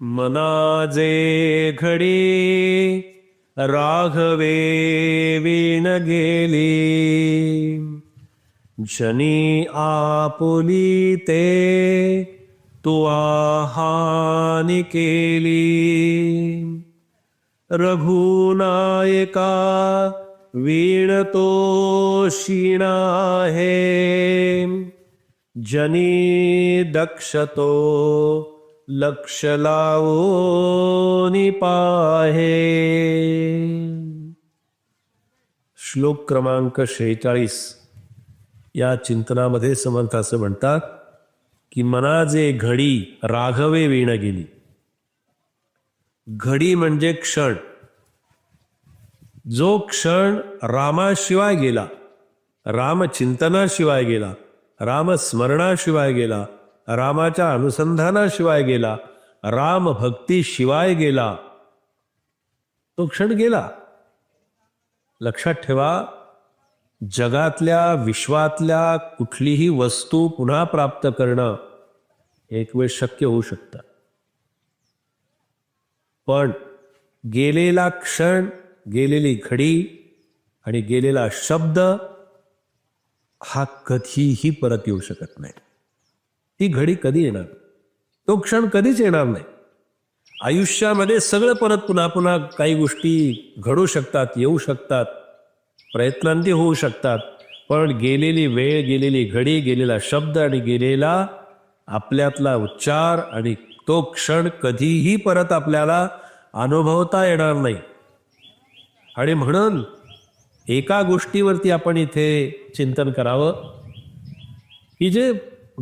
मनाजे घडी राघवे विण गेली। जनी आपुली ते तू हानी केली। रघुनायका वीण तो शिणा आहे जनी दक्षतो लक्ष लावून पाहे. श्लोक क्रमांक शेहेचाळीस. या चिंतनामध्ये समर्थ असं म्हणतात की मना जे घडी राघवे वीण गेली. घडी म्हणजे क्षण. जो क्षण रामाशिवाय गेला रामचिंतनाशिवाय गेला रामस्मरणाशिवाय गेला रामाच्या अनुसंधानाशिवाय गेला. राम भक्तीशिवाय गेला. तो क्षण गेला. लक्षात ठेवा जगातल्या विश्वातल्या कुठलीही वस्तू पुन्हा प्राप्त करणं एक वेळ शक्य होऊ शकतं. पण गेलेला क्षण गेलेली घडी आणि गेलेला शब्द हा कधीही परत येऊ शकत नाही ती घडी कधी येणार? तो क्षण कधीच येणार नाही. आयुष्यामध्ये सगळं परत पुन्हा पुन्हा काही गोष्टी घडू शकतात येऊ शकतात प्रयत्नांती होऊ शकतात. पण गेलेली वेळ गेलेली घडी गेलेला शब्द आणि गेलेला आपल्यातला उच्चार आणि तो क्षण कधीही परत आपल्याला अनुभवता येणार नाही. आणि म्हणून एका गोष्टीवरती आपण इथे चिंतन करावं की जे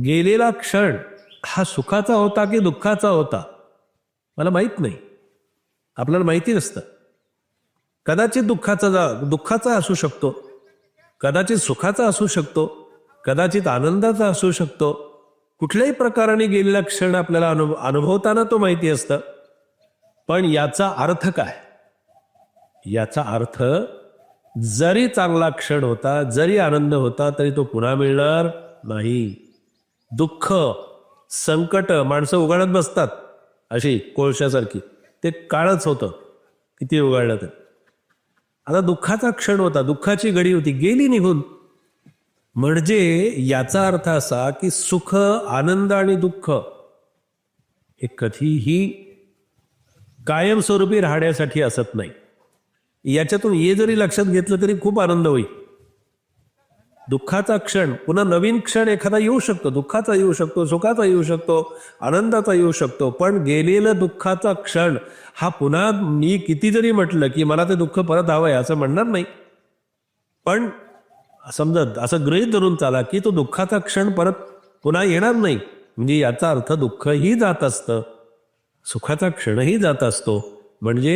गेलेला क्षण हा सुखाचा होता की दुःखाचा होता? मला माहीत नाही. आपल्याला माहिती नसतं. कदाचित दुःखाचा जा- दुःखाचा असू शकतो. कदाचित सुखाचा असू शकतो. कदाचित आनंदाचा असू शकतो. कुठल्याही प्रकाराने गेलेला क्षण आपल्याला अनु अनुभवताना तो माहिती असतं. पण याचा अर्थ काय? याचा अर्थ जरी चांगला क्षण होता जरी आनंद होता तरी तो पुन्हा मिळणार नाही. दुःख संकट माणसं उगाळत बसतात. अशी कोळशासारखी. ते काळच होतं. किती उगाळलं तर. आता दुःखाचा क्षण होता. दुःखाची घडी होती. गेली निघून. म्हणजे याचा अर्थ असा की सुख आनंद आणि दुःख हे कधीही कायमस्वरूपी राहण्यासाठी असत नाही. याच्यातून हे जरी लक्षात घेतलं तरी खूप आनंद होईल. दुःखाचा क्षण पुन्हा नवीन क्षण एखादा येऊ शकतो दुःखाचा येऊ शकतो सुखाचा येऊ शकतो आनंदाचा येऊ शकतो पण गेलेलं दुःखाचा क्षण हा पुन्हा मी किती जरी म्हटलं की मला ते दुःख परत हवंय असं म्हणणार नाही. पण समजत असं गृहीत धरून चाला की तो दुःखाचा क्षण परत पुन्हा येणार नाही. म्हणजे याचा अर्थ दुःखही जात असतं सुखाचा क्षणही जात असतो. म्हणजे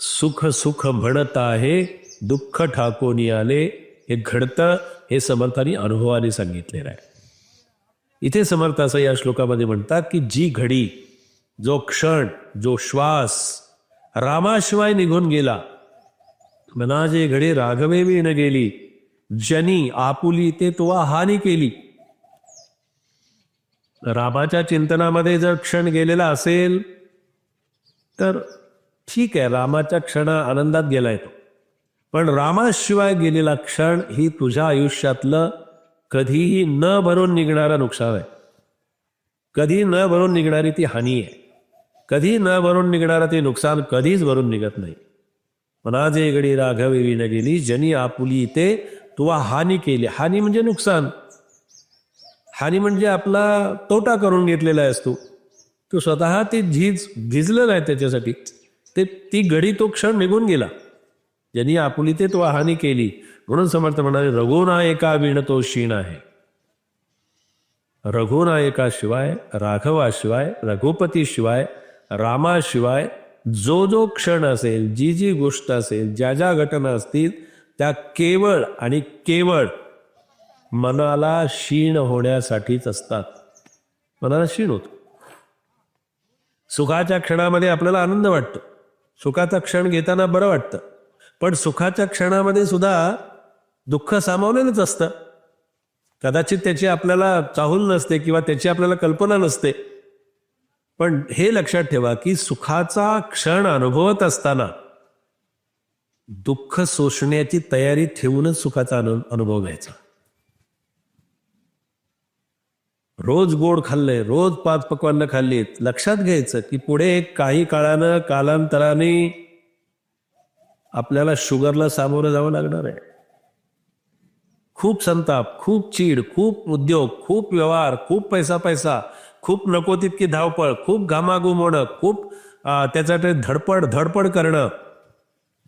सुख सुख म्हणत आहे दुःख ठाकोनी आले हे घडतं हे समर्थांनी अनुभवाने सांगितलेलं आहे. इथे समर्थ असं या श्लोकामध्ये म्हणतात की जी घडी जो क्षण जो श्वास रामाशिवाय निघून गेला मना जे घडी राघवे न गेली जनी आपुली ते तुवा हानी केली. रामाच्या चिंतनामध्ये जर क्षण गेलेला असेल तर ठीक आहे रामाच्या क्षण आनंदात गेलाय तो. पण रामाशिवाय गेलेला क्षण ही तुझ्या आयुष्यातलं कधीही न भरून निघणारं नुकसान आहे. कधी न भरून निघणारी ती हानी आहे. कधी न भरून निघणारं ते नुकसान कधीच भरून निघत नाही. मना जे गडी राघवी गेली जनी आपुली ते तुवा हानी केली. हानी म्हणजे नुकसान. हानी म्हणजे आपला तोटा करून घेतलेला आहेस तू तू स्वतः ती झीज झिजलं नाही त्याच्यासाठी. ते ती घडी तो क्षण निघून गेला. ज्यांनी आपुली ते तो हानी केली. म्हणून समर्थ म्हणाले रघुनायका विण तो क्षीण आहे. रघुनायकाशिवाय राघवाशिवाय रघुपतीशिवाय रामाशिवाय जो जो क्षण असेल जी जी गोष्ट असेल ज्या ज्या घटना असतील त्या केवळ आणि केवळ मनाला क्षीण होण्यासाठीच असतात. मनाला क्षीण होतो. सुखाच्या क्षणामध्ये आपल्याला आनंद वाटतो. सुखाचा क्षण घेताना बरं वाटतं. पण सुखाच्या क्षणामध्ये सुद्धा दुःख सामावलेलंच असतं. कदाचित त्याची आपल्याला चाहूल नसते किंवा त्याची आपल्याला कल्पना नसते. पण हे लक्षात ठेवा की सुखाचा क्षण अनुभवत असताना दुःख सोसण्याची तयारी ठेवूनच सुखाचा अनु अनुभव घ्यायचा. रोज गोड खाल्लंय रोज पाच पक्वान्न खाल्लीत लक्षात घ्यायचं की पुढे काही काळानं कालांतराने आपल्याला शुगरला सामोरं जावं लागणार आहे. खूप संताप खूप चीड खूप उद्योग खूप व्यवहार खूप पैसा पैसा खूप नको तितकी धावपळ खूप घामाघूम होणं खूप अं, धडपड धडपड करणं.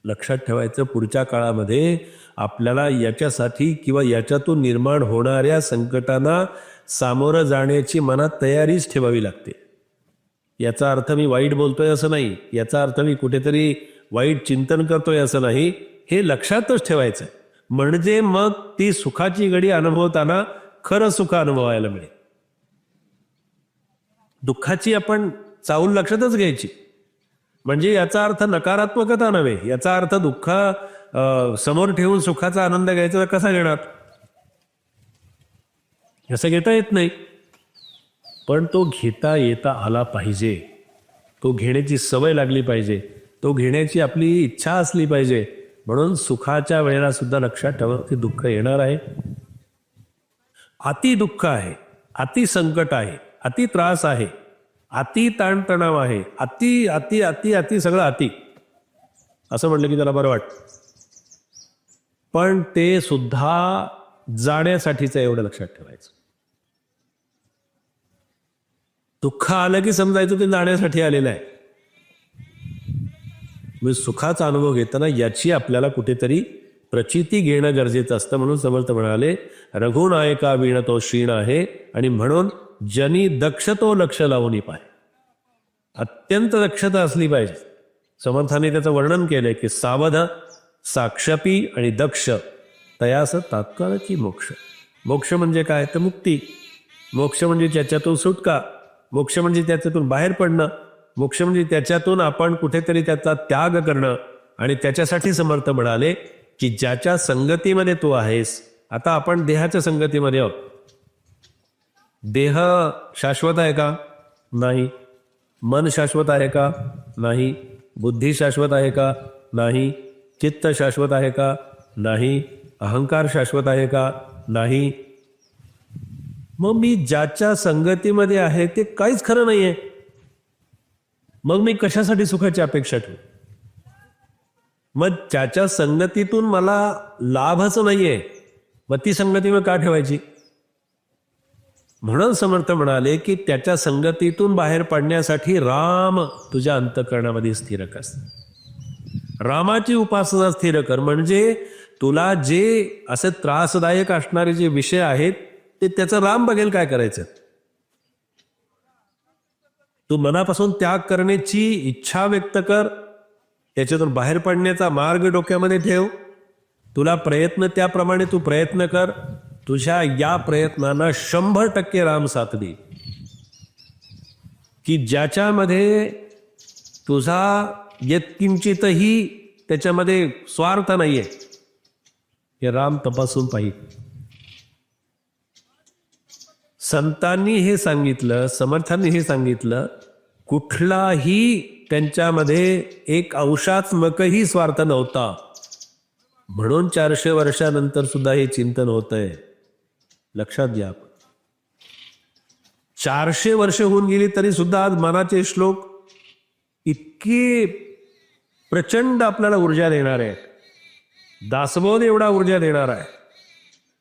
लक्षात ठेवायचं पुढच्या काळामध्ये आपल्याला याच्यासाठी किंवा याच्यातून निर्माण होणाऱ्या संकटांना सामोरं जाण्याची मनात तयारीच ठेवावी लागते. याचा अर्थ मी वाईट बोलतोय असं नाही. याचा अर्थ मी कुठेतरी वाईट चिंतन करतोय असं नाही हे लक्षातच ठेवायचं म्हणजे मग ती सुखाची घडी अनुभवताना खरं सुख अनुभवायला मिळेल. दुःखाची आपण चाऊल लक्षातच घ्यायची. म्हणजे याचा अर्थ नकारात्मकता नव्हे याचा अर्थ दुःख समोर ठेवून सुखाचा आनंद घ्यायचा तर कसा घेणार? असं घेता येत नाही. पण तो घेता येता आला पाहिजे. तो घेण्याची सवय लागली पाहिजे. तो घेण्याची आपली इच्छा असली पाहिजे. म्हणून सुखाच्या वेळेला सुद्धा लक्षात ठेवा की दुःख येणार आहे. अति दुःख आहे अति संकट आहे अति त्रास आहे अति ताणतणाव आहे अति अति अति अति सगळं अति. असं म्हटलं की त्याला बरं वाटतं. पण ते सुद्धा जाण्यासाठीच एवढं लक्षात ठेवायचं. दुःख आलं की समजायचं ते जाण्यासाठी आलेलं आहे. म्हणजे सुखाचा अनुभव घेताना याची आपल्याला कुठेतरी प्रचिती घेणं गरजेचं असतं म्हणून समर्थ म्हणाले रघुनायका विण तो क्षीण आहे आणि म्हणून जनी दक्ष तो लक्ष लावून पाय अत्यंत दक्षता असली पाहिजे. समर्थाने त्याचं वर्णन केलंय की सावध साक्षपी आणि दक्ष तयास तात्काळची मोक्ष. मोक्ष म्हणजे काय? तर मुक्ती. मोक्ष म्हणजे त्याच्यातून सुटका. मोक्ष म्हणजे त्याच्यातून बाहेर पडणं. मोक्ष म्हणजे त्याच्यातून आपण कुठेतरी त्याचा त्याग करणं आणि त्याच्यासाठी समर्थ म्हणाले की ज्याच्या संगतीमध्ये तू आहेस आता आपण देहाच्या संगतीमध्ये आहोत. देह शाश्वत आहे का? नाही. मन शाश्वत आहे का? नाही. बुद्धी शाश्वत आहे का? नाही. चित्त शाश्वत आहे का? नाही. अहंकार शाश्वत आहे का? नाही. मग मी ज्याच्या संगतीमध्ये आहे ते काहीच खरं नाहीये. मग मी कशासाठी सुखाची अपेक्षा ठेवू? मग ज्याच्या संगतीतून मला लाभच नाहीये मग ती संगती मग का ठेवायची? म्हणून समर्थ म्हणाले की त्याच्या संगतीतून बाहेर पडण्यासाठी राम तुझ्या अंतकरणामध्ये स्थिर कर. रामाची उपासना स्थिर कर. म्हणजे तुला जे असे त्रासदायक असणारे जे विषय आहेत ते त्याचं राम बघेल काय करायचं. तू मनापासून त्याग करण्याची इच्छा व्यक्त कर. त्याच्यातून बाहेर पडण्याचा मार्ग डोक्यामध्ये ठेव. तुला प्रयत्न त्याप्रमाणे तू प्रयत्न कर. तुझ्या या प्रयत्नांना शंभर टक्के राम साथ दे. की ज्याच्यामध्ये तुझा यत्किंचितही त्याच्यामध्ये स्वार्थ नाहीये हे राम तपासून पाहिजे. संतांनी हे सांगितलं समर्थांनी हे सांगितलं कुठलाही त्यांच्यामध्ये एक अंशात्मकही स्वार्थ नव्हता. म्हणून चारशे वर्षानंतर सुद्धा हे चिंतन होत आहे लक्षात घ्या आपण. चारशे वर्ष होऊन गेली तरी सुद्धा आज मनाचे श्लोक इतके प्रचंड आपल्याला ऊर्जा देणार आहे दासबोध एवढा ऊर्जा देणार आहे.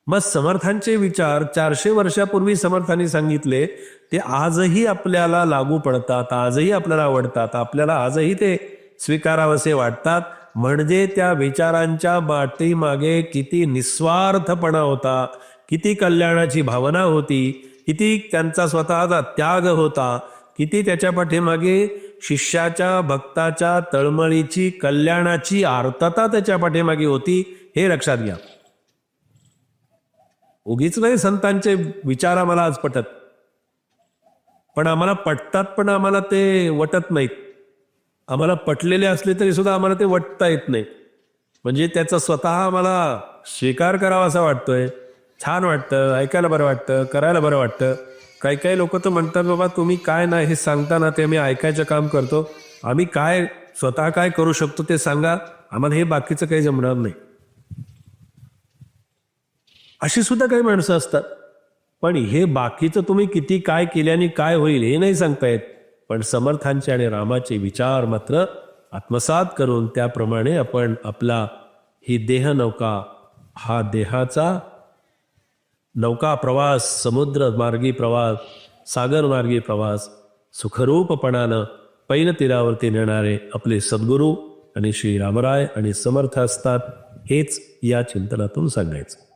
मग समर्थांचे विचार चारशे वर्षापूर्वी समर्थांनी सांगितले ते आजही आपल्याला लागू पडतात आजही आपल्याला आवडतात आपल्याला आजही ते स्वीकारावसे वाटतात. म्हणजे त्या विचारांच्या मागे किती निस्वार्थपणा होता किती कल्याणाची भावना होती किती त्यांचा स्वतःचा त्याग होता किती त्याच्या पाठीमागे शिष्याच्या भक्ताच्या तळमळीची कल्याणाची आर्तता त्याच्या पाठीमागे होती हे लक्षात घ्या. उगीच नाही संतांचे विचार आम्हाला आज पटत. पण आम्हाला पटतात पण आम्हाला ते वटत नाहीत. आम्हाला पटलेले असले तरी सुद्धा आम्हाला ते वटता येत नाही. म्हणजे त्याचा स्वतः आम्हाला स्वीकार करावा असा वाटतोय. छान वाटतं ऐकायला बरं वाटतं करायला बरं वाटतं. काही काही लोक तर म्हणतात बाबा तुम्ही काय नाही हे सांगताना ते आम्ही ऐकायचं काम करतो. आम्ही काय स्वतः काय करू शकतो ते सांगा. आम्हाला हे बाकीचं काही जमणार नाही. अशी सुद्धा काही माणसं असतात. पण हे बाकीचं तुम्ही किती काय केल्याने काय होईल हे नाही सांगता येत. पण समर्थांचे आणि रामाचे विचार मात्र आत्मसात करून त्याप्रमाणे आपण आपला ही देह नौका हा देहाचा नौका प्रवास समुद्र मार्गी प्रवास सागर मार्गी प्रवास सुखरूपपणानं पैन तीरावरती नेणारे आपले सद्गुरू आणि श्री रामराय आणि समर्थ असतात हेच या चिंतनातून सांगायचं.